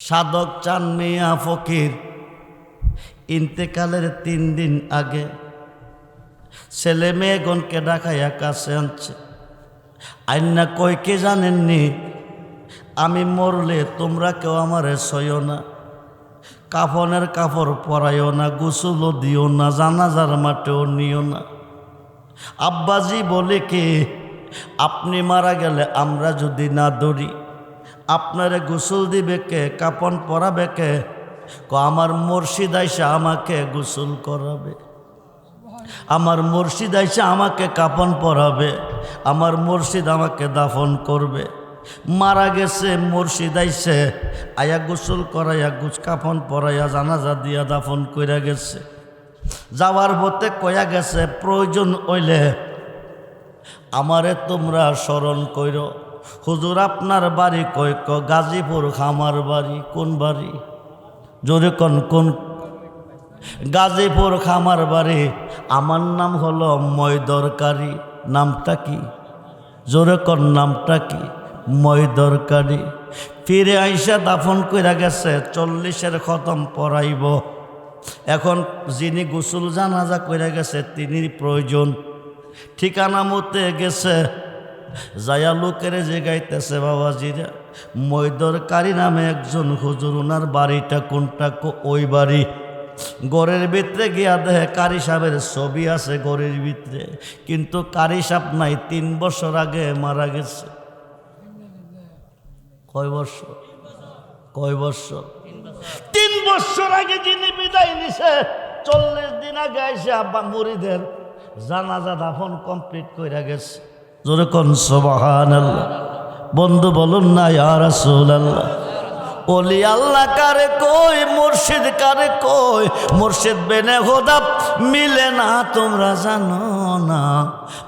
সাধক চান মিয়া ফকির। ইন্তেকালের তিন দিন আগে ছেলে মেয়েগণকে ডাকাইয়া কাছে আনছে। আইনা কই কে জানেননি? আমি মরলে তোমরা কেউ আমারে সইও না। কাফনের কাপড় পরাইও না, গোসলও দিও না, জানাজার মাঠেও নিও না। আব্বাজি বলে কে, আপনি মারা গেলে আমরা যদি না দৌড়ি আপনারে গোসল দিবে কে? কাপন পরাবে কে? ক, আমার মুর্শিদ আইসা আমাকে গোসল করাবে। আমার মুর্শিদ আইসা আমাকে কাপন পরাবে। আমার মুর্শিদ আমাকে দাফন করবে। মারা গেছে, মুর্শিদ আইসে, আয়া গোসল করাইয়া গুছ কাপন পরাইয়া জানাজা দিয়া দাফন কইরা গেছে। যাওয়ার পথে কয়া গেছে, প্রয়োজন হইলে আমারে তোমরা স্মরণ কইর। হুজুর, আপনার বাড়ি কই ক? গাজীপুর খামার বাড়ি, কোন বাড়ি? জোরে কোন কোন? গাজীপুর খামার বাড়ি, আমার নাম হলো ময়দরকারি, নামটা কি? জোরে কোন, নামটা কি? ময়দরকারি। ফিরে আইসা দাফন কইরা গেছে, চল্লিশের খতম পড়াইব। এখন যিনি গোসল জানাজা কইরা গেছে তিনি প্রয়োজন। ঠিকানা মতে গেছে যায়া লোকের যে গাইতেছে বাবাজিরা মৈদরকারী নামে একজন হুজুর ওনার বাড়িটা কোনটা ওই বাড়ি। গড়ের ভিতরে গিয়া দেহে কারি সাহেবের ছবি আছে গড়ের ভিতরে। কিন্তু কারি সাপ নাই, তিন বছর আগে মারা গেছে। কয় বছর? কয় বছর? তিন বছর আগে যিনি বিদায় নিছে, চল্লিশ দিন আগে আইসে আব্বা মুড়িদের জানাজা দাফন কমপ্লিট কইরা গেছে। জোরে কোন সবাহান বন্ধু বলুন না ইয়ার আল্লাহ ওলি আল্লাহ কারে কই, মুর্শিদ কারে কই? মুর্শিদ বেনে খোদা মিলে না, তোমরা জানো না।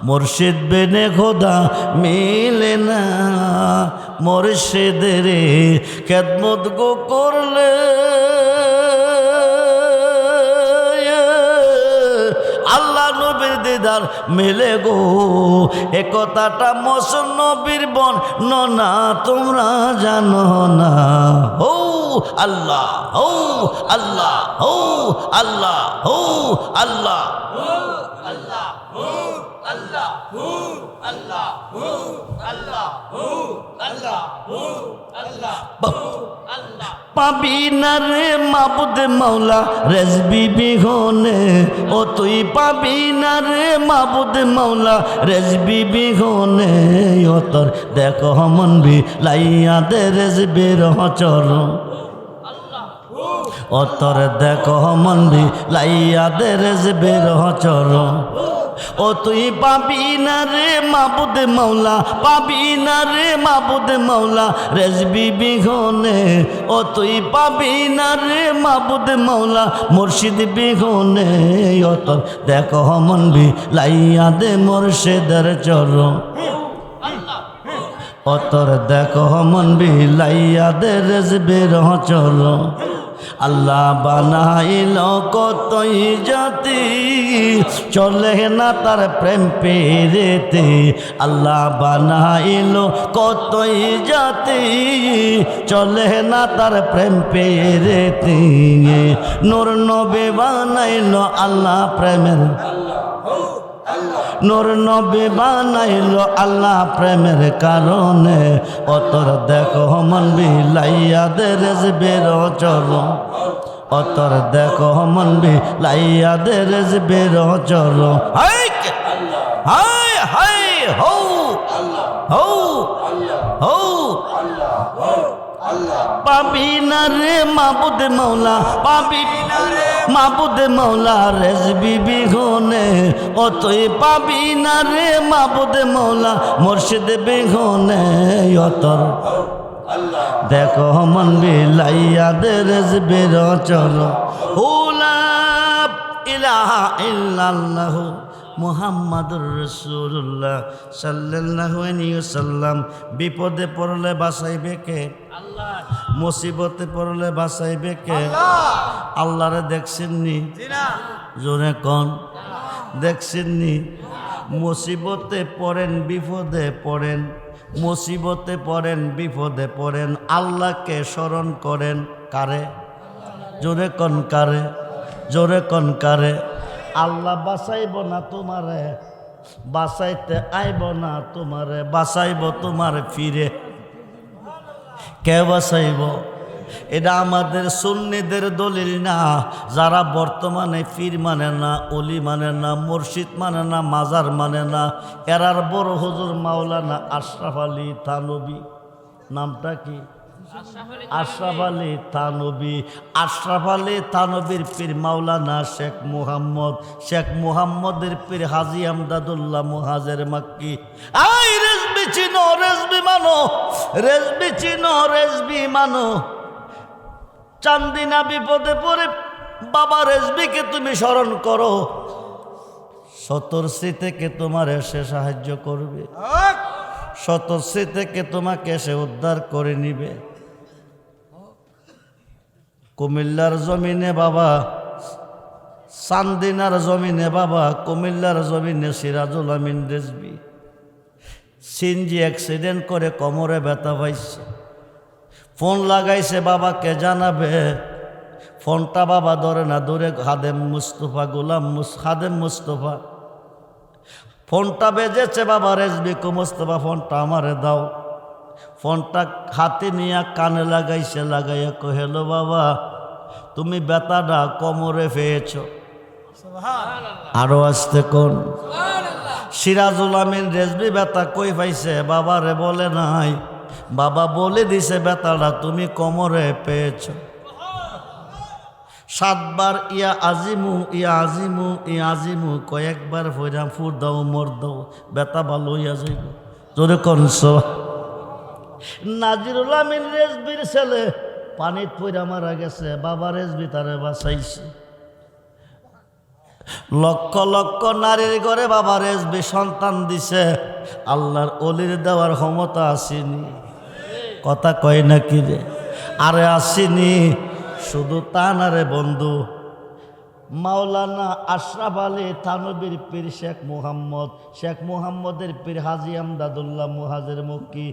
মুর্শিদ বেনে খোদা মিলে না। মুর্শিদের খেদমত গো করলে দিদার মেলে গো। এ কথাটা মস নবীর বন না তোমরা জানো না। হো আল্লাহ হো আল্লাহ হো আল্লাহ হো আল্লাহ। পাবি না রে মাবুদ মাওলা? রেজবি বিহনে। ও তুই পাবি না রে মাবুদ মাওলা? রেজবি বিহনে। ও তোর দেখো মন বি লাইয়া দে রেজবি রচর ও তোর দেখো মন বি লাইয়া দে রেজবি রচর ও তুই পাবি না রে মাবুদ মাওলা, পাবি না রে মাবুদ মাওলা, রেজবি বিঘনে ও তুই পাবি না রে মাবুদ মাওলা, মুর্শিদ বিঘনে তোর দেখো মন বি লাইয়া দে মুর্শিদের চর ও তোর দেখো মন বি লাইয়া দে রেজবি রচর আল্লাহ বানাইল কতই জাতি, চলে না তার প্রেম পেরেতে। আল্লাহ বানাইল কতই জাতি, চলে না তার প্রেম পেরেতে। নূর নবে বানাইল আল্লাহ প্রেমের। নূর নবী বানাইল আল্লাহ প্রেমের কারণে। অতর দেখো মন বিলাইয়া দে রেজবের চর অতর দেখো মন বিলাইয়া দে রেজবের চর হাই হাই হাই হৌ। হৌ। হৌ। পাবি না রে মাবুদ মৌলা পাবি না রে মাবুদ মৌলা রেজবি বিঘনে ও তুই পাবি না রে মাবুদ মৌলা মুর্শিদ বিঘনে অতর। দেখো মন বিলাইয়া দে রেজবি রচর হুলা ইলাহা ইল্লাল্লাহ। মুহাম্মাদুর রসুল্লাহ ওয়াসাল্লাম। বিপদে পড়লে বাঁচাইবে কে? মুসিবতে পড়লে বাঁচাইবে কে? আল্লাহরে দেখছেননি? জোরে কন। দেখছেননি? মুসিবতে পড়েন বিপদে পড়েন। মুসিবতে পড়েন বিপদে পড়েন। আল্লাহকে স্মরণ করেন কারে? জোরে কন কারে? জোরে কন কারে? আল্লাহ বাঁচাইব না তোমারে, বাঁচাইতে আইব না তোমারে, বাঁচাইব তোমার ফিরে। কে বাঁচাইব? এটা আমাদের সুন্নিদের দলিল না। যারা বর্তমানে ফির মানে না অলি মানে না, মুর্শিদ মানে না, মাজার মানে না, এরার বড় হুজুর মাওলানা আশরাফ আলী থানবী। নামটা কি? আশরাফ আলী থানবী আশরাফ আলী থানবীর পীর মাওলানা শেখ মুহাম্মদ। শেখ মুহাম্মদের পীর হাজি আমদাদুল্লাহ মুহাজের মাক্কি। আই রেজবি চিনো রেজবি মানো রেজবি চিনো রেজবি মানো। চান্দিনা বিপদে পড়ে বাবা রেজবিকে তুমি স্মরণ করো। সতর্ষি থেকে তোমার এসে সাহায্য করবে? সতর্ষি থেকে তোমাকে এসে উদ্ধার করে নিবে? কুমিল্লার জমিনে বাবা, চান্দিনার জমিনে বাবা, কুমিল্লার জমিনে সিরাজুল আমিন রেজবি। সিনজি অ্যাক্সিডেন্ট করে কোমরে ব্যথা পাইছে। ফোন লাগাইছে বাবাকে জানাবে? ফোনটা বাবা ধরে না, দূরে হাদেম মুস্তফা, গোলাম খাদেম মুস্তফা। ফোনটা বেজেছে, বাবা, রেজবি মুস্তফা, ফোনটা আমারে দাও। ফোনটা হাতে নিয়ে কানে লাগাইছে, লাগাইয়া কহেলো বাবা। তুমি বেতাটা কোমরে পেয়েছ। আরও আসতে কোন? সিরাজুল আমিন রেজবি বেতা কই পাইছে? বাবারে বলে নাই। বাবা বলে দিছে বেতাটা তুমি কোমরে পেয়েছ। সাতবার ইয়া আজিমু ইয়া আজিমু ইয়া আজিমু। কয়েকবার ফইরাম ফুর দাও মর দাও বেতা ভালো ইয়া যাইব। তোরে কনস নাজিরুল আমিন রেজবির ছেলে। পানিত পইরা মারা গেছে বাবা রেজবি তারে বাঁচাইছে। লক্ষ লক্ষ নারীর ঘরে বাবা রেজবি সন্তান দিছে, আল্লাহর অলির দেওয়ার ক্ষমতা আসেনি। কথা কয় নাকি রে? আরে আসেনি, শুধু তা না রে বন্ধু, মাওলানা আশরাফ আলী থানবীর পীর শেখ মুহাম্মদ, শেখ মুহাম্মদের পীর হাজি আমদাদুল্লাহ মুহাজের মক্কি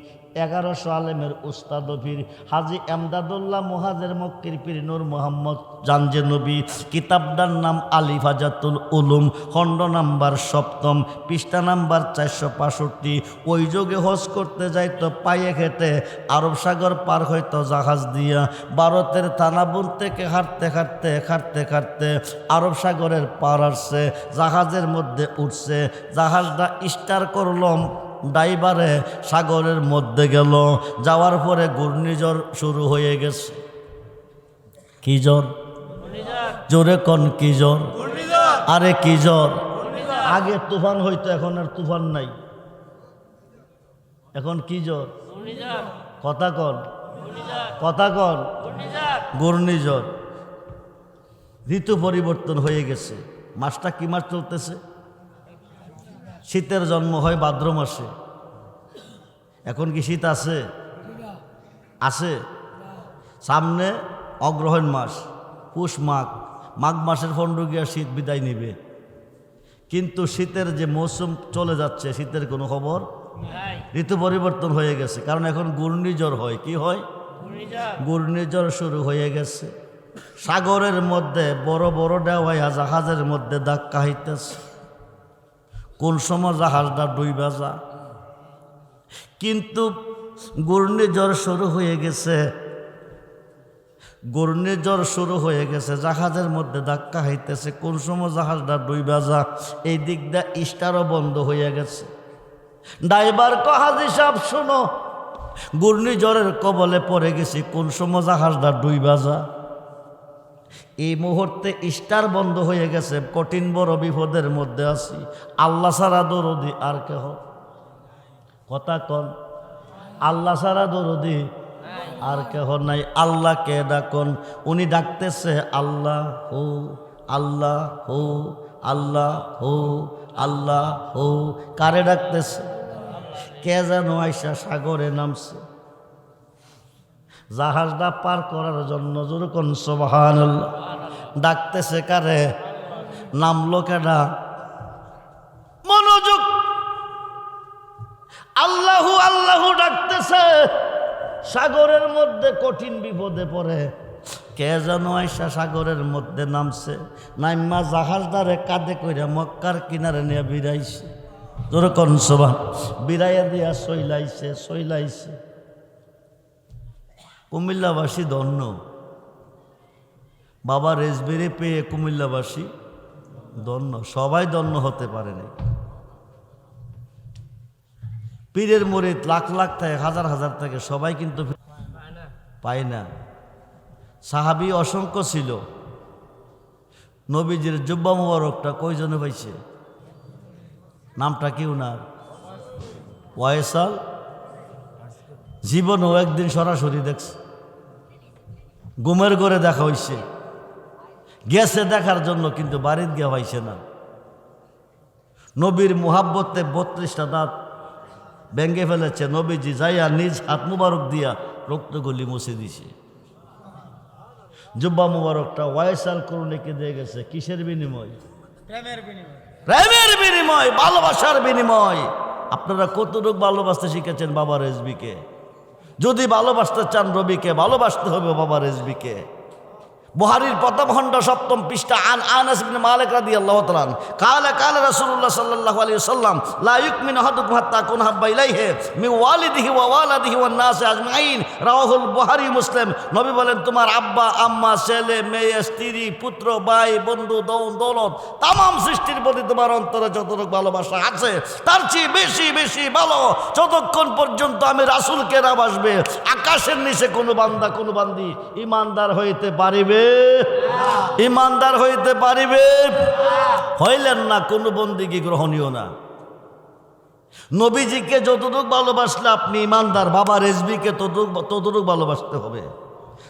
এগারোশো আলেমের উস্তাদ পীর হাজি আমদাদুল্লাহ মুহাজের মক্কির পীর নূর মোহাম্মদ জানজে নবী। কিতাবটার নাম আলী ফাজাতুল উলুম, খণ্ড নাম্বার সপ্তম, পৃষ্ঠা নাম্বার চারশো পাঁষট্টি ওই যোগে হজ করতে যাইতো, পায়ে খেতে আরব সাগর পার হইতো জাহাজ দিয়া। ভারতের থানাবুন থেকে হাঁটতে হাঁটতে হাঁটতে হাঁটতে আরব সাগরের পার আসছে, জাহাজের মধ্যে উঠছে। জাহাজটা স্টার করলাম ড্রাইভারে সাগরের মধ্যে গেল। যাওয়ার পরে ঘূর্ণিঝড় শুরু হয়ে গেছে। কি জ্বর? জোরে কন কি জ্বর? আরে কি জ্বর? আগে তুফান হইতো, এখন আর তুফান নাই। এখন কি জ্বর? কথা কন। কথা কন। ঘূর্ণিঝড়। ঋতু পরিবর্তন হয়ে গেছে। মাসটা কি মাস চলতেছে? শীতের জন্ম হয় ভাদ্র মাসে। এখন কি শীত আছে? আছে। সামনে অগ্রহণ মাস পুষ মাঘ। মাঘ মাসের পনেরো গিয়া শীত বিদায় নিবে। কিন্তু শীতের যে মৌসুম চলে যাচ্ছে শীতের কোনো খবর? ঋতু পরিবর্তন হয়ে গেছে। কারণ এখন ঘূর্ণিঝড় হয়। কি হয়? ঘূর্ণিঝড়। শুরু হয়ে গেছে। সাগরের মধ্যে বড় বড় দেওয়াইয়া জাহাজের মধ্যে ধাক্কা হইতেছে। কোন সময় জাহাজটা ডুই বাজা কিন্তু ঘূর্ণিঝড় শুরু হয়ে গেছে। ঘূর্ণিঝড় শুরু হয়ে গেছে, জাহাজের মধ্যে ধাক্কা হইতেছে কোন সময় জাহাজটা ডুই বাজা এই দিকটা স্টারও বন্ধ হয়ে গেছে। ড্রাইভার কহাজি সাহেব, শোনো। ঘূর্ণিঝড়ের কবলে পড়ে গেছি, কোন সময় জাহাজটা ডুই বাজা এই মুহূর্তে স্টার বন্ধ হয়ে গেছে, কঠিন বড় বিপদের মধ্যে আছি। আল্লাহ সারা দরদি আর কেহ। কথা কন, আল্লাহ সারা দরদি আর কেহ নাই। আল্লাহকে ডাকন? উনি ডাকতেছে, আল্লাহ হো আল্লাহ হো আল্লাহ হো আল্লাহ হো। কারে ডাকতেছে? কে যেন আইসা সাগরে নামছে। জাহাজটা পার করার জন্য যেরকম সোবাহান ডাকতেছে কারে? নামলো কেডা? মনোযোগ। আল্লাহু আল্লাহ ডাকতেছে। সাগরের মধ্যে কঠিন বিপদে পড়ে। কে যেন আইসা সাগরের মধ্যে নামছে। নাইম্মা জাহাজদারে কাঁধে কইরা মক্কার কিনারে নিয়ে বিরাইছে। তোর কনসবা বিরাইয়া দিয়া সইলাইছে সইলাইছে। কুমিল্লাবাসী ধন্য। বাবা রেজবেরি পেয়ে কুমিল্লাবাসী ধন্য। সবাই ধন্য হতে পারেনি পীরের মোড়ে লাখ লাখ থাকে, হাজার হাজার থাকে, সবাই কিন্তু পায় না। সাহাবি অসংখ্য ছিল। নবীজির জুব্বা মুবারকটা কয়জনে পাইছে? নামটা কি উনার? ওয়াইসাল জীবনও একদিন সরাসরি দেখছে। গুমের ঘরে দেখা হইছে। গেছে দেখার জন্য কিন্তু বাড়ির গিয়া হয়েছে না। নবীর মুহাব্বতে বত্রিশটা দাঁত ভেঙ্গে ফেলেছে। নবীজি যাইয়া নিজ হাত মুবারক দিয়া রক্তগুলি মুছে দিছে। জুব্বা মুবারকটা ওয়াইসাল করুণীকে দিয়ে গেছে। কিসের বিনিময়? প্রেমের বিনিময়। প্রেমের বিনিময় ভালোবাসার বিনিময়। আপনারা কতটুকু ভালোবাসতে শিখেছেন বাবা রেজবিকে? যদি ভালোবাসতে চান রবিকে ভালোবাসতে হবে বাবা রেজবিকে। বুহারির প্রথম খণ্ড সপ্তম পৃষ্ঠা আন আনাস ইবনে মালিক রাদিয়াল্লাহু তাআলা কালা কালা রাসূলুল্লাহ সাল্লাল্লাহু আলাইহি ওয়াসাল্লাম, লা ইউমিনু আহাদুকুম হাত্তা কুন হাব্বা ইলাইহি মিন ওয়ালিদিহি ওয়া ওয়ালাদিহি ওয়ান নাস আজমাইন। রাহুল বুহারী মুসলিম। নবী বলেন, তোমার আব্বা, আম্মা, ছেলে, মেয়ে, স্ত্রী, পুত্র, ভাই, বন্ধু দৌন দৌলত, তামাম সৃষ্টির প্রতি তোমার অন্তরে যতটুকু ভালোবাসা আছে, তার চেয়ে বেশি বেশি ভালো, যতক্ষণ পর্যন্ত আমি রাসূলকে না বাসবে আকাশের নিচে কোনো বান্দা, কোনো বান্দি ইমানদার হইতে পারিবে ইমানদার হইতে পারিবে। হইলেন না, কোনো বন্দিকে গ্রহণীয় না। নবীজিকে যতটুক ভালোবাসলে আপনি ইমানদার, বাবা রেজবিকে ততটুক ততটুক ভালোবাসতে হবে।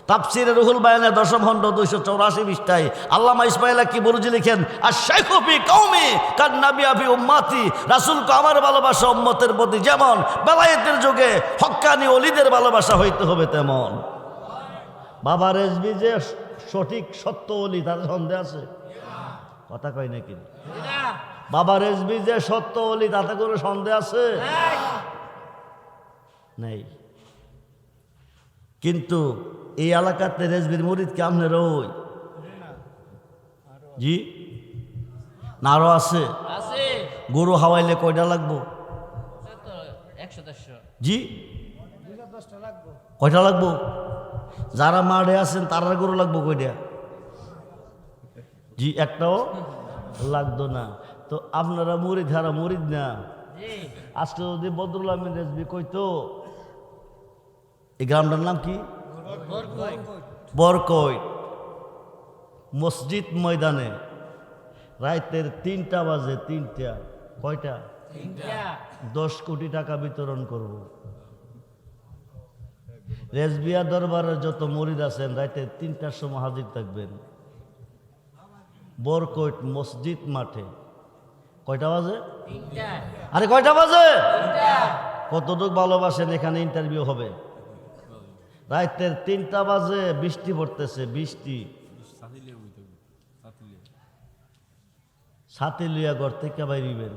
তাপসিরে রুহুল বায়ানে দশম খণ্ড দুইশো চৌরাশি পৃষ্ঠায় আল্লামা ইসমাইলা কি বলুজি লিখেন আর শেখফি কৌমি কার নাবি আফি উম্মাতি। রাসুলকে আমার ভালোবাসা উম্মতের প্রতি যেমন বেলায়েতের যুগে হক্কানি অলিদের ভালোবাসা হইতে হবে তেমন। বাবা রেজবি যে সঠিক সত্য অলি তার সন্দেহ আছে? কথা কয় নাকি? বাবা রেজবি যে সত্য অলি তাতে কোনো সন্দেহ আছে? নেই। কিন্তু এই এলাকাতে রেজবির মুরিদ কেমনে রই? জি? না আরও আছে। গরু হাওয়াইলে কয়টা লাগবো? জি? কয়টা লাগবো? যারা মাঠে আছেন তারা গরু লাগবো কয়টা জি একটাও লাগতো না। তো আপনারা মুরিদ হারা মরিদ না। আজকে যদি বদরুল আহমেদ রেজবি কইতো এই গ্রামটার নাম কি? বরকই মসজিদ ময়দানে রাতের তিনটা বাজে তিনটা কয়টা? দশ কোটি টাকা বিতরণ করব। রেজবিয়া দরবারের যত মরিদ আছেন রাইতে তিনটার সময় হাজির থাকবেন। বরকৈট মসজিদ মাঠে। কয়টা বাজে? আরে কয়টা বাজে? কতটুক ভালোবাসেন এখানে ইন্টারভিউ হবে? রাতের তিনটা বাজে বৃষ্টি পড়তেছে বৃষ্টি। সাথে লইয়া ঘর থেকে বাইরিবেন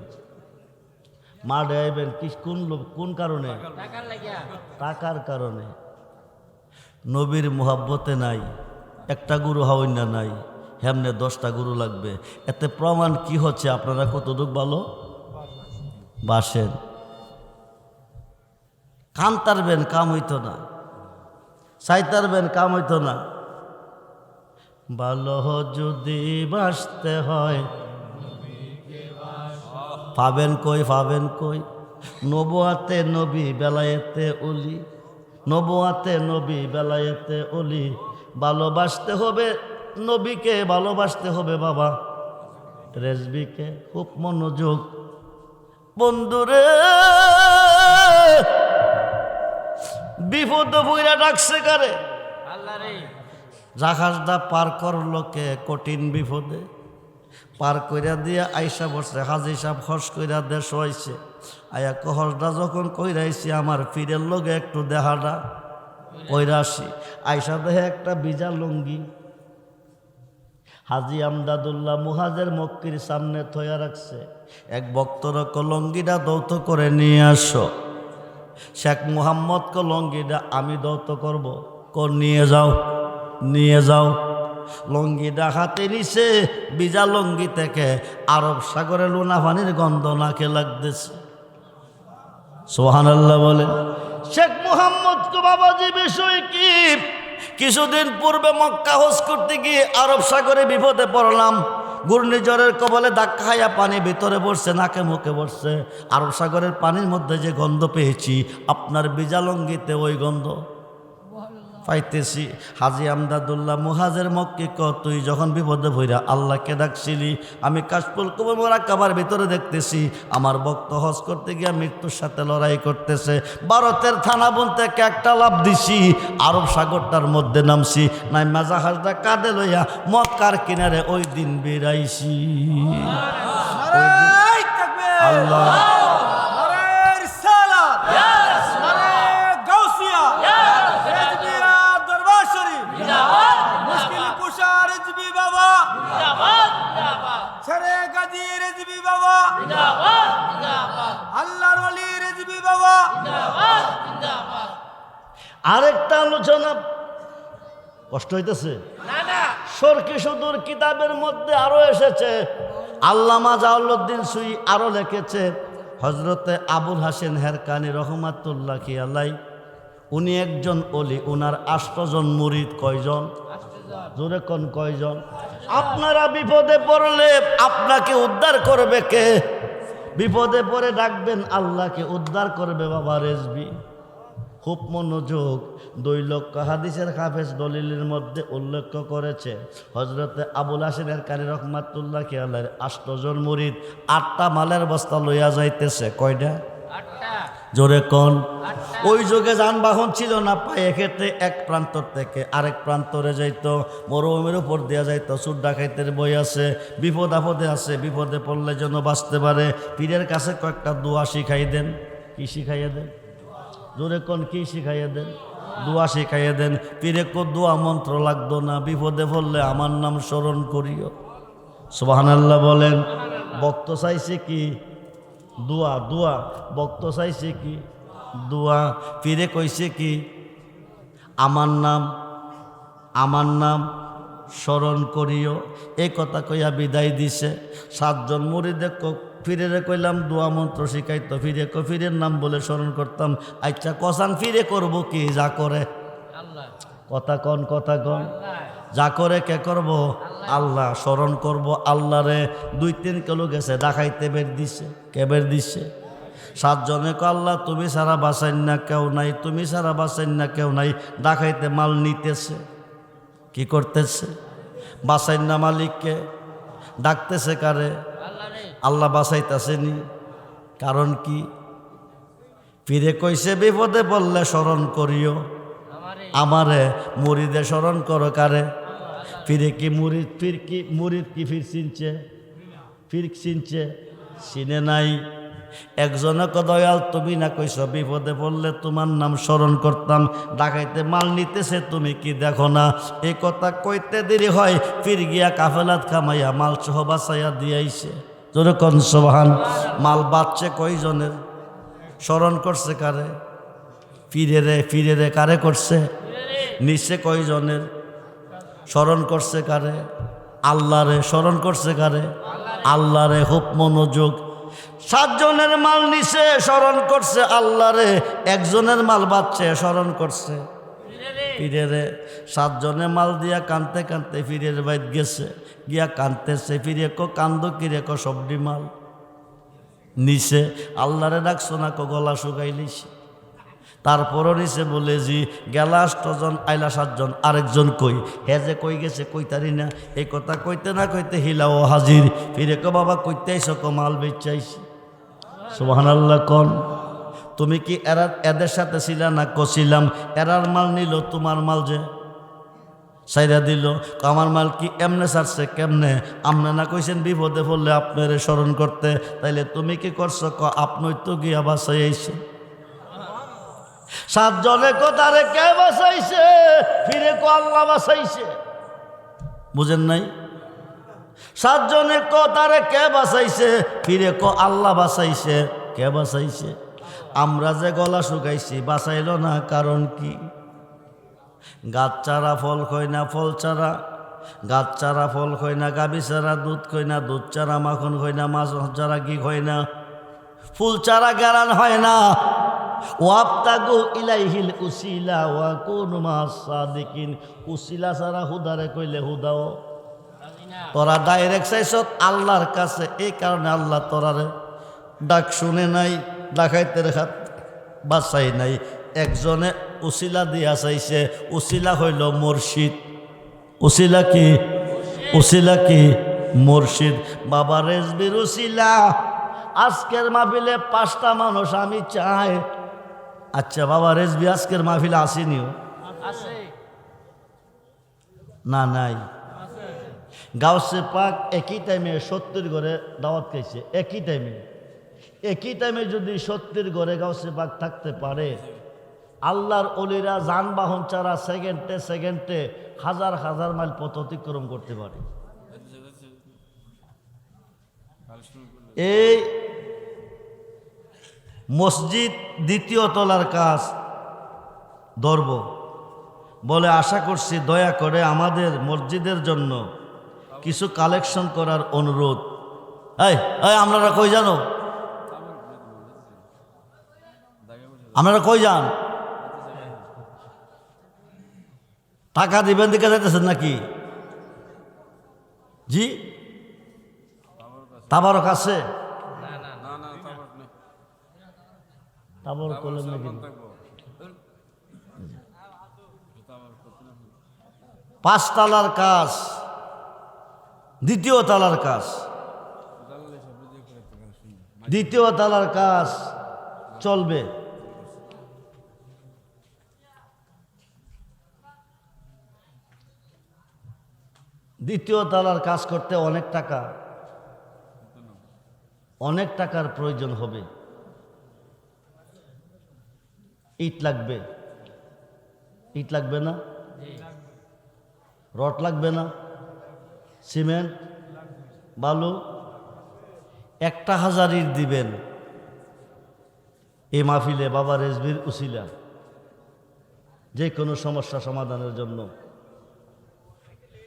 মাঠে আইবেন কি কোন লোক কোন কারণে? টাকার কারণে। নবীর মোহাব্বতে নাই একটা গুরু হাওয়াইনা নাই হেমনে দশটা গুরু লাগবে। এতে প্রমাণ কি হচ্ছে আপনারা কতটুক ভালো? বাসেন। কান তারবেন কাম হইতো না। সাইতারবেন কাম হইতো না। ভালো যদি বাসতে হয় পাবেন কই পাবেন কই? নবুয়াতে নবী বেলায়েতে অলি নবুয়াতে নবী বেলায়েতে অলি ভালোবাসতে হবে নবীকে ভালোবাসতে হবে বাবা। রেজবিকে খুব মনোযোগ। বন্ধুরে বিপদ বইরা ডাকছে কারে? জাহাজটা পার করল কে? কঠিন বিপদে। পার কইরা দিয়ে আইসা বসছে, হাজি সাহেব হস কইরা দেশ হয়েছে আয়া কহসটা যখন কইরাইছি, আমার ফিরের লগে একটু দেহাটা কইরা আসি আইসা দেহে একটা বিজা লুঙ্গি। হাজি আমদাদুল্লাহ মুহাজের মক্কির সামনে থইয়া রাখছে। এক ভক্তর কলঙ্গিটা দৌত করে নিয়ে আসো। শেখ মুহাম্মদকে লঙ্গিটা আমি দৌত করব। কর, নিয়ে যাও নিয়ে যাও। লঙ্গিটা হাতে নিছে বিজা লঙ্গি থেকে আরব সাগরে লোনা পানির গন্ধ নাকে লাগতেছে। সোহান আল্লাহ বলে, শেখ মুহাম্মদ বাবাজি বিষয় কি? কিছুদিন পূর্বে মক্কা হোস করতে গিয়ে আরব সাগরে বিপদে পড়লাম। ঘূর্ণিঝড়ের কবলে ধাক্কা খাইয়া পানি ভিতরে পড়ছে নাকে মুখে পড়ছে আরব সাগরের পানির মধ্যে যে গন্ধ পেয়েছি, আপনার বিজালঙ্গিতে ওই গন্ধ। পাইতেছি। হাজি আমদাদুল্লাহ মুহাজের মক্কি ক তুই যখন বিপদে ভইরা আল্লাহকে ডাকছিলি আমি কাশফুল কুমর মোরা কাবার ভিতরে দেখতেছি আমার ভক্ত হজ করতে গিয়ে মৃত্যুর সাথে লড়াই করতেছে। ভারতের থানা বলতে একটা লাভ দিছি আরব সাগরটার মধ্যে নামছি নাই মাজা মাজাহাজটা কাঁদে লইয়া মক্কার কিনারে ওই দিন তাকবীর আল্লাহ। আরেকটা আলোচনা কষ্ট হইতেছে? না না। সরকি সুদূর কিতাবের মধ্যে আরও এসেছে। আল্লামা জাউলুদ্দিন সুই আরও লিখেছে হজরতে আবুল হাসেন হেরকানি রহমাতুল্লাহ খিয়ালাই উনি একজন অলি উনার আষ্টজন মুরিদ কয়জন? জোরে কোন কয়জন? আপনারা বিপদে পড়লে আপনাকে উদ্ধার করবে কে? বিপদে পড়ে ডাকবেন আল্লাহকে উদ্ধার করবে বাবা রেজবি। খুব মনোযোগ দুই লক্ষ হাদিসের হাফেজ দলিলের মধ্যে উল্লেখ করেছে। হজরতে আবুল হাসিনের কারি রহমাতুল্লাহ খেয়ালের আষ্টজন মুরিদ আটটা মালের বস্তা লইয়া যাইতেছে। কয়টা? জোরে কন? ওই যুগে যানবাহন ছিল না পায়ে খেতে এক প্রান্তর থেকে আরেক প্রান্তরে যাইত মরুভূমির উপর দেওয়া যাইত সুর ডাকাইতের বই আছে বিপদ আপদে আছে বিপদে পড়লে যেন বাঁচতে পারে। পীরের কাছে কয়েকটা দোয়া শিখাই দেন। কি শিখাইয়া দেন? জোরে কোন কি শিখাইয়া দেন? দোয়া শিখাইয়া দেন। পীরে কো দোয়া মন্ত্র লাগতো না, বিপদে পড়লে আমার নাম স্মরণ করিও। সুবহানাল্লাহ বলেন বক্ত চাইছে কি? দোয়া দোয়া। বক্ত চাইছে কি? দোয়া। পীরে কইছে কি? আমার নাম আমার নাম স্মরণ করিও। এই কথা কইয়া বিদায় দিছে। সাতজন মুড়িদে ফিরে রে কইলাম, দোয়া মন্ত্র শিখাইতো ফিরে ক, ফিরের নাম বলে স্মরণ করতাম। আচ্ছা কসান ফিরে করব কি? যা করে। আল্লাহ কথা কন কথা কন। আল্লাহ যা করে কে করব? আল্লাহ। স্মরণ করব আল্লাহরে। দুই তিন কিলো গেছে ডাকাইতে বের দিছে। কে বের দিছে? সাতজনে কো আল্লাহ, তুমি সারা বাসাইন না, কেউ নাই। তুমি সারা বাসাইন না, কেউ নাই। ডাকাইতে মাল নিতেছে। কি করতেছে? বাসাইন না মালিককে। ডাকতেছে কারে? আল্লাহ বাসাইতেছেনি কারণ কি? ফিরে কইছে, বিপদে পড়লে স্মরণ করিও। আমারে মুড়িদে স্মরণ করো কারে? ফিরে কি মুড়িদ ফির কি মুড়িদ কি ফির চিনছে? ফির চিনছে? চিনে নাই। একজনে দয়াল, তুমি না কইস বিপদে পড়লে তোমার নাম স্মরণ করতাম। ডাকাইতে মাল নিতেছে, তুমি কি দেখো না? এই কথা কইতে দেরি হয় ফির গিয়া কাফেলাত খামাইয়া মাল সহ বাসাইয়া দিয়াইছে। তোরে কন সোহান মাল বাচ্চে কয়জনের? স্মরণ করছে কারে? ফিরে রে ফিরে রে, কারে করছে? নিচে কয়জনের? স্মরণ করছে কারে? আল্লাহরে স্মরণ করছে কারে? আল্লাহরে খুব মনোযোগ। সাতজনের মাল নিচে, স্মরণ করছে আল্লাহরে একজনের মাল বাচ্চে স্মরণ করছে। ফিরে রে সাতজনে মাল দিয়া কানতে কানতে ফিরের বাইত গেছে। গিয়া কানতেছে, ফিরে কো কান্দ কিরে কো সবডি মাল। নিছে, আল্লাহরে ডাকছো না কো গলা শুকাইলিছে তারপরও নিচে বলে, জি, গেলা আষ্টজন, আইলা সাতজন, আরেকজন কই? হে যে কই গেছে কইতারি না। এই কথা কইতে না কইতে হিলাও হাজির। ফিরে কো, বাবা, কইতে আইসো কো, মাল বেচাইছি। সুবাহান আল্লাহ কন। তুমি কি এরা এদের সাথে ছিলা না কছিলাম? এরার মাল নিল, তোমার মাল যে সাইরা দিল। আমার মাল কি এমনে ছাড়ছে কেমনে? আপনি না কইছেন বিপদে পড়লে আপনারে স্মরণ করতে। তাইলে তুমি কি করছ? ক আপনি তো গিয়া বাসাই আইছে সাতজনে কথারে কে বাসাইছে ফিরে কো, আল্লাহ বাসাইছে বুঝেন নাই? সাতজনে ক তারে কে বাসাইছে ফিরে ক, আল্লাহ বাসাইছে কে বাঁচাইছে? আমরা যে গলা শুকাইছি, বাঁচাইল না কারণ কি? গাছ চারা, ফল খয় না ফল চারা। গাছ চারা, ফল খয় না গাবি চারা, দুধ খয় না দুধ চারা, মাখন খয় না মাছ চারা কি খয় না। ফুল চারা গারান হয় না। আল্লাহর কাছে, এই কারণে আল্লাহ তোরারে ডাক শুনে নাই। ডাকাইতে হাত বাসাই নাই একজনে উসিলা দিয়া চাইছে উসিলা হইল মুর্শিদ। উসিলা কি? উসিলা কি? মুর্শিদ। বাবা রেজবির উসিলা। আজকের মাহফিলে পাঁচটা মানুষ আমি চাই। আচ্ছা বাবা রেজবি আজকের মাহফিলে আসেনিও? না নাই। গাউসে পাক একই টাইমে সত্যের ঘরে দাওয়াত খাইছে একই টাইমে একই টাইমে যদি সত্যের ঘরে গাউসে বাঘ থাকতে পারে, আল্লাহর অলিরা যানবাহন ছাড়া সেকেন্ডে সেকেন্ডে হাজার হাজার মাইল পথ অতিক্রম করতে পারে। এই মসজিদ দ্বিতীয় তলার কাজ, ধরব। বলে, আশা করছি দয়া করে আমাদের মসজিদের জন্য কিছু কালেকশন করার অনুরোধ। এই, আপনারা কই জানো? আপনারা কই যান? টাকা দিবেন দিকে যাইতেছেন নাকি? জি? তাবারক আছে? তাবারক করলেন নাকি? পাঁচ তালার কাজ দ্বিতীয় তালার কাজ। দ্বিতীয় তালার কাজ চলবে। দ্বিতীয় তালার কাজ করতে অনেক টাকা। অনেক টাকার প্রয়োজন হবে। ইট লাগবে। ইট লাগবে না? রড লাগবে না? সিমেন্ট? বালু? একটা হাজার ইট দিবেন। এই মাহফিলে বাবা রেজবির উসিলা। যে কোনো সমস্যা সমাধানের জন্য।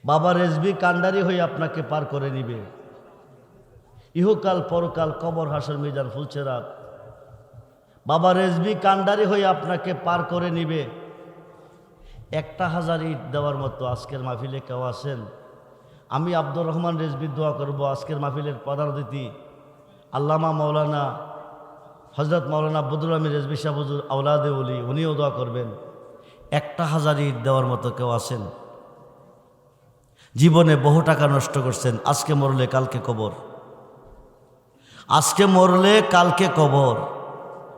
বাবা রেজবি কান্ডারি হয়ে আপনাকে পার করে নিবে। ইহকাল পরকাল কবর হাসর মিজান ফুলছেরাত বাবা রেজবি কান্ডারি হয়ে আপনাকে পার করে নিবে। একটা হাজার ইট দেওয়ার মতো আজকের মাহফিলে কেউ আছেন? আমি আব্দুর রহমান রেজবি দোয়া করব আজকের মাহফিলের প্রধান অতিথি, আল্লামা মৌলানা হজরত মৌলানা বদুল আমি রেজবি শাহবুজুর আউলাদে উলি উনিও দোয়া করবেন। একটা হাজার ইট দেওয়ার মতো কেউ আছেন? জীবনে বহু টাকা নষ্ট করছেন। আজকে মরলে কালকে কবর। আজকে মরলে কালকে কবর।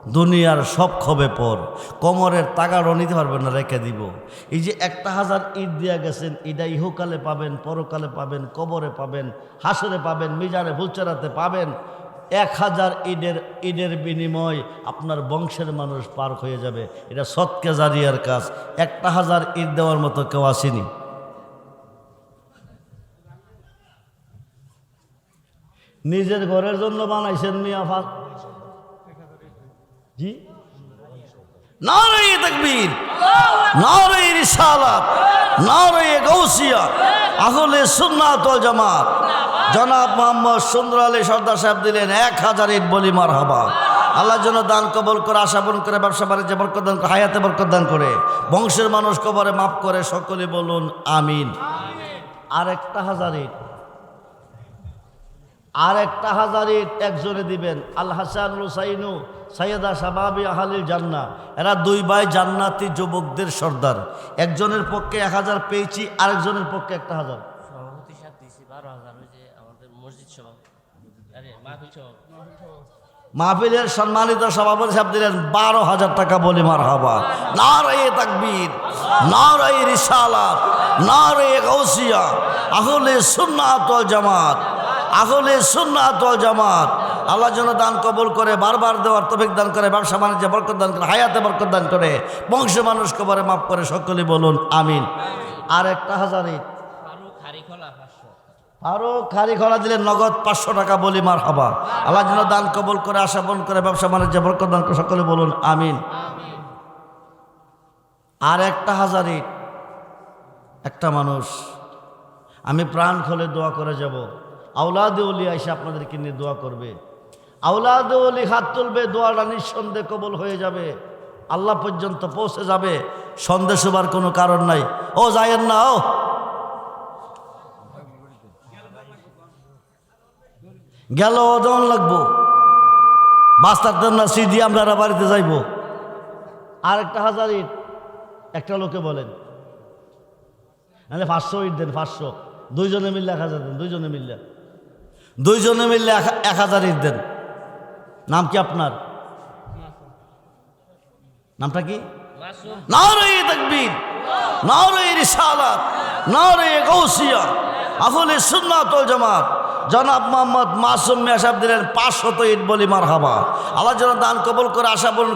দুনিয়ার সব খবে পর। কমরের তাগাড়ও নিতে পারবেন না, রেখে দিব। এই যে একটা হাজার ঈদ দিয়া গেছেন ইটা ইহকালে পাবেন, পরকালে পাবেন, কবরে পাবেন, হাসরে পাবেন মিজারে ভুলচেরাতে পাবেন। এক হাজার ঈদের ঈদের বিনিময় আপনার বংশের মানুষ পার হয়ে যাবে। এটা সৎকে জারিয়ার কাজ। একটা হাজার ঈদ দেওয়ার মতো কেউ আসেনি। নিজের ঘরের জন্য বানাইছেন মিয়া ফা- জি? নারে তকবীর নারে রিসালাত নারে গৌসিয়া আহলে সুন্নাত জামাত। জনাব মোহাম্মদ সুন্দর আলী সর্দার সাহেব দিলেন এক হাজার ইট বলি মার হবা আল্লাহ যেন দান কবল করে আশাপন করে, ব্যবসা বাণিজ্য বরকত দান করে, হায়াতে বরকত দান করে। বংশের মানুষ কবরে মাফ করে, সকলে বলুন আমিন। আর একটা হাজার ইট আর একটা হাজার একজনে দিবেন আল হাসান হুসাইনু সৈয়দা সাবাবি আহালিল জান্না এরা দুই ভাই জান্নাতি যুবকদের সর্দার। একজনের পক্ষে এক হাজার পেয়েছি আরেকজনের পক্ষে একটা হাজার। মাহফিলের সম্মানিত সভাপতি সাহেব দিলেন বারো হাজার টাকা বলি মার হাবা না রে তাকবীর না রে রিসালাত না রে গৌসিয়া আহলে সুন্নাত ওয়াল জামাত। আহলে সুন্নাত ওয়াল জামাত। আল্লাহ যেন দান কবুল করে, বারবার দেওয়ার তফিক দান করে, ব্যবসা বাণিজ্যে বরকত দান করে, হায়াতে বরকত দান করে, বংশ মানুষ কবরে মাফ করে সকলে বলুন, আমিন। আর একটা হাজার। ইট ফারুক হারিখোলা আরও খারি খরা দিলে নগদ পাঁচশো টাকা বলি মার হাবা আল্লাহ যেন দান কবল করে, আশা বন করে, ব্যবসা বাণিজ্য বরকত দান করে সকলে বলুন, আমিন। আর একটা হাজার। একটা মানুষ, আমি প্রাণ খোলে দোয়া করে যাব। আউলাদে অলি এসে আপনাদেরকে নিয়ে দোয়া করবে। আউলাদে অলি হাত তুলবে, দোয়াটা নিঃসন্দেহে কবল হয়ে যাবে। আল্লাহ পর্যন্ত পৌঁছে যাবে সন্দেশ হবার কোনো কারণ নাই। ও, যায়েন না, ও। গেল ওজন লাগবো। বাস্তার না, সিধি আমরা বাড়িতে যাইব। আর একটা হাজার ইট একটা লোকে বলেন পাঁচশো ইট দেন, পাঁচশো। দুইজনে মিললে এক হাজার দেন, দুইজনে মিললে। দুইজনে মিললে এক- হাজার ইট দেন। নাম কি আপনার? নামটা কি? জনাব মাসুম মিয়া সাহেব দিলেন ইট বলি মার দান কবল করে আশা করে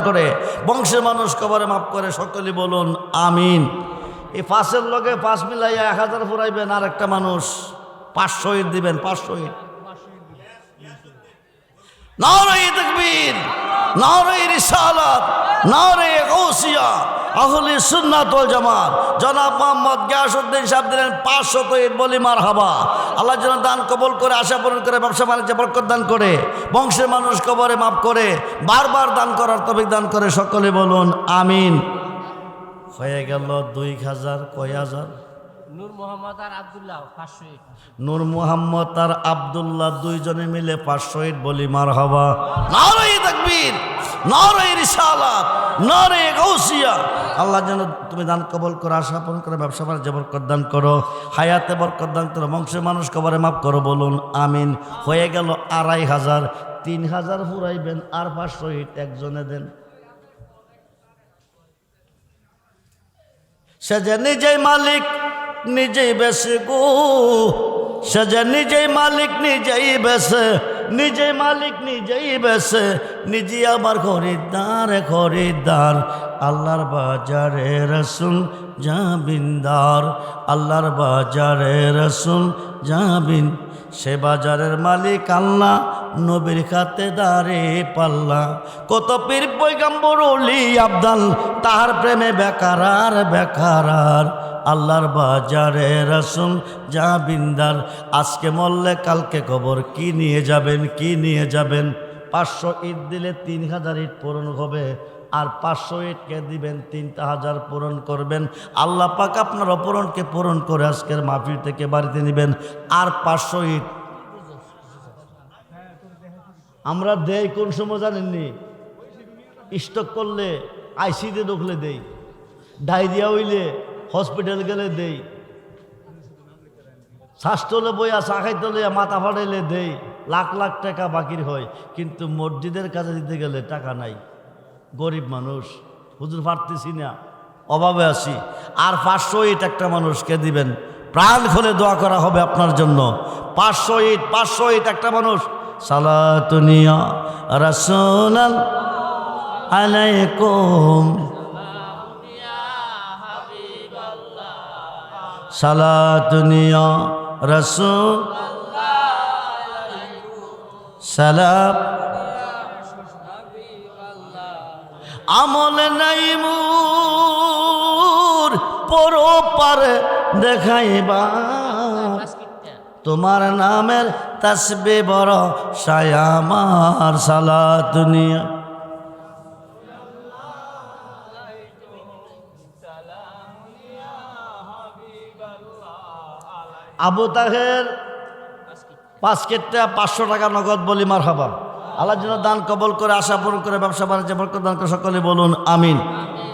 করে, বংশের মানুষ কবরে মাফ করে সকলে বলুন আমিন। এই পাঁচের লগে পাঁচ মিলাইয়া এক হাজার ফুরাইবেন আর একটা মানুষ। পাঁচশো ইট দিবেন পাঁচশো ইট নারে তকবীর নারে রিসালাত নারে গৌসিয়া, আহলে সুন্নাত ওয়াল জামাত। জনাব মোহাম্মদ গিয়াসউদ্দিন সাহেব দিলেন পাঁচশত ইট বলি মার হাবা আল্লাহ যেন দান কবল করে, আশা পূরণ করে, ব্যবসা বাণিজ্য বরকত দান করে, বংশের মানুষ কবরে মাফ করে, বারবার দান করার তবিক দান করে সকলে বলুন, আমিন। হয়ে গেল দুই হাজার, কয় হাজার? নূর মোহাম্মদ আর আব্দুল্লাহ পাঁচশো নূর মোহাম্মদ আর আবদুল্লাহ দুইজনে মিলে পাঁচশো ইট বলি মার হবা নারী তাকবীর নারী রিসালাত নারী গৌসিয়া আল্লাহ যেন তুমি দান কবল করো, আশা পূরণ করে, ব্যবসা বাণিজ্য বরকত দান করো, হায়াতে বরকত দান করো, বংশের মানুষ কবরে মাফ করো বলুন, আমিন। হয়ে গেল আড়াই হাজার, তিন হাজার ফুরাইবেন আর পাঁচশো ইট একজনে দেন। সে যে নিজেই মালিক নিজেই বেশে গো। সাজা নিজেই মালিক নিজেই বেছে নিজেই মালিক নিজেই বেছে নিজে আমার খরিদ্দার খরিদ্দার, আল্লাহর বাজারে রসুল জাবিন্দার আল্লাহর বাজারে রসুল জাবিন সে বাজারের মালিক আল্লাহ, নবীর খাতে দাঁড়ে পাল্লা। কত পীর পৈগম্বর অলি আবদাল, তাহার প্রেমে বেকার আর বেকার আর। আল্লাহর বাজারে রসুন জাবিন্দার আজকে মরলে কালকে খবর কি নিয়ে যাবেন, কি নিয়ে যাবেন? পাঁচশো ইট দিলে তিন হাজার ইট পূরণ হবে। আর পাঁচশো ইটকে দিবেন, তিনটা হাজার পূরণ করবেন। আল্লাহ পাক আপনার অপূরণকে পূরণ করে আজকের মাহফিল থেকে বাড়িতে নেবেন। আর পাঁচশো ইট। আমরা দেই কোন সময় জানেননি? স্টক করলে আইসিতে ঢুকলে দেই। ডায়রিয়া হইলে হসপিটাল গেলে দেই। শ্বাসতলে বইয়া, চা খাইতে লইয়া মাথা ফাটাইলে দেই। লাখ লাখ টাকা বাকির হয়, কিন্তু মসজিদের কাছে দিতে গেলে টাকা নাই। গরিব মানুষ, হুজুর পারতেছি না, অভাবে আছি। আর পাঁচশো ইট একটা মানুষকে দিবেন। প্রাণ খুলে দোয়া করা হবে আপনার জন্য। পাঁচশো ইট পাঁচশো ইট একটা মানুষ। সালাতুনিয়া রাসূলাল আলাইকুম। সালাতুনিয়া রসুল। সালাম। আমল নাই মুর, পরো পারে দেখাইবা। তোমার নামের তসবে বড় সায়ামার সালা দুনিয়া আবু তাহের বাস্কেটটা পাঁচশো টাকা নগদ বলি মার হবা আল্লাহ যেন দান কবল করে, আশা পূরণ করে, ব্যবসা বাণিজ্য, বরকত দান করে সকলে বলুন, আমিন।